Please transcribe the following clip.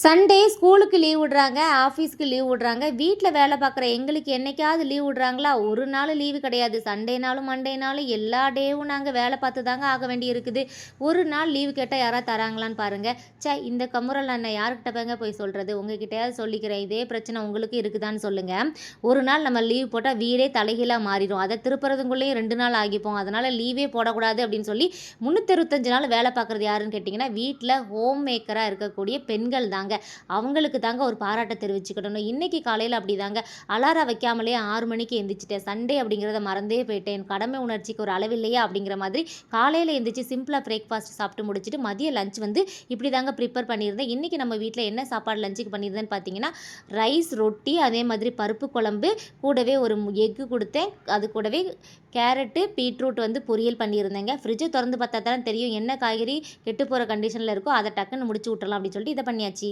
Sunday ஸ்கூலுக்கு leave விடுறாங்க ஆஃபீஸ்க்கு லீவ் விடுறாங்க. வீட்டில் வேலை பார்க்குற எங்களுக்கு என்னைக்காவது லீவ் விடுறாங்களா? ஒரு நாள் லீவு கிடையாது. சண்டேனாலும் மண்டேனாலும் எல்லா டேவும் நாங்கள் வேலை பார்த்து தாங்க ஆக வேண்டி இருக்குது ஒரு நாள் லீவு கேட்டால் யாராவது தராங்களான்னு பாருங்கள் ச்சே இந்த கமுரல் அண்ணன் யார்கிட்ட போங்க போய் சொல்கிறது உங்ககிட்டயாவது சொல்லிக்கிறேன். இதே பிரச்சனை உங்களுக்கு இருக்குதான்னு சொல்லுங்கள் ஒரு நாள் நம்ம லீவ் போட்டால் வீடே தலைகீழாக மாறிடும் அதை திருப்புறதுக்குள்ளேயும் ரெண்டு நாள் ஆகிப்போம். அதனால் லீவே போடக்கூடாது அப்படின்னு சொல்லி முந்நூற்றறுபத்தஞ்சு நாள் வேலை பார்க்குறது யாருன்னு கேட்டிங்கன்னா வீட்டில் ஹோம் மேக்கராக இருக்கக்கூடிய பெண்கள் தான். தாங்க அவங்களுக்கு தாங்க ஒரு பாராட்டை தெரிவிச்சுக்கிடணும். இன்றைக்கி காலையில் அப்படி தாங்க அலாரம் வைக்காமலே ஆறு மணிக்கு எந்திரிச்சிட்டேன். சண்டே அப்படிங்கிறத மறந்தே போயிட்டேன். கடமை உணர்ச்சிக்கு ஒரு அளவில்லையா அப்படிங்கிற மாதிரி காலையில் எந்திரிச்சு சிம்பிளாக பிரேக்ஃபாஸ்ட் சாப்பிட்டு முடிச்சுட்டு மதிய லஞ்ச் வந்து இப்படி தாங்க ப்ரிப்பேர் பண்ணியிருந்தேன். இன்றைக்கி நம்ம வீட்டில் என்ன சாப்பாடு லஞ்சுக்கு பண்ணியிருந்தேன்னு பார்த்தீங்கன்னா ரைஸ் ரொட்டி அதே மாதிரி பருப்பு குழம்பு கூடவே ஒரு எக்கு கொடுத்தேன். அது கூடவே கேரட்டு பீட்ரூட் வந்து பொரியல் பண்ணியிருந்தேங்க. ஃப்ரிட்ஜை திறந்து பார்த்தா தான் தெரியும் என்ன காய்கறி கெட்டு போகிற கண்டிஷனில் இருக்கோ அதை டக்குன்னு முடிச்சு விட்டுறலாம் அப்படின்னு சொல்லிட்டு இதை பண்ணியாச்சு.